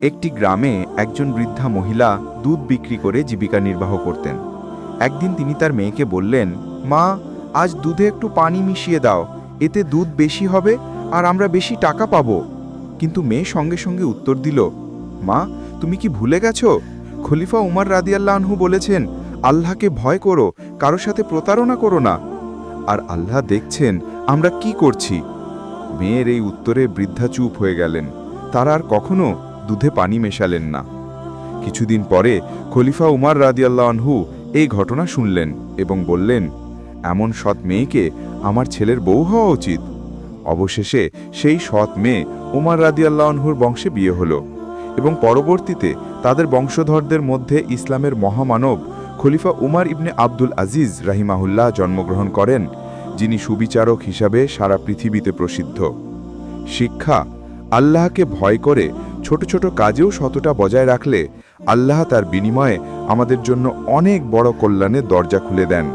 একটি গ্রামে একজন বৃদ্ধা মহিলা দুধ বিক্রি করে জীবিকা নির্বাহ করতেন। একদিন তিনি তার মেয়েকে বললেন, মা, আজ দুধে একটু পানি মিশিয়ে দাও, এতে দুধ বেশি হবে আর আমরা বেশি টাকা পাব। কিন্তু মেয়ে সঙ্গে সঙ্গে উত্তর দিল, মা, তুমি কি ভুলে গেছো? খলিফা উমার রাদিয়াল্লাহ বলেছেন, আল্লাহকে ভয় করো কারোর সাথে প্রতারণা করো না। আর আল্লাহ দেখছেন আমরা কি করছি। মেয়ের এই উত্তরে বৃদ্ধা চুপ হয়ে গেলেন। তারা আর কখনো দুধে পানি মেশালেন না। কিছুদিন পরে খলিফা উমার রাদিয়াল্লাহ এই ঘটনা শুনলেন এবং বললেন, এমন সৎ মেয়েকে আমার ছেলের বউ হওয়া উচিত। অবশেষে সেই সৎ মেয়ে উমার রাদিয়াল্লাহ আনহুর বংশে বিয়ে হলো এবং পরবর্তীতে তাদের বংশধরদের মধ্যে ইসলামের মহামানব খলিফা উমার ইবনে আব্দুল আজিজ রাহিমাহুল্লাহ জন্মগ্রহণ করেন, যিনি সুবিচারক হিসাবে সারা পৃথিবীতে প্রসিদ্ধ। শিক্ষা আল্লাহকে ভয় করে ছোট ছোট কাজেও শতটা বজায় রাখলে আল্লাহ তার বিনিময়ে আমাদের জন্য অনেক বড় কল্যাণের দরজা খুলে দেন।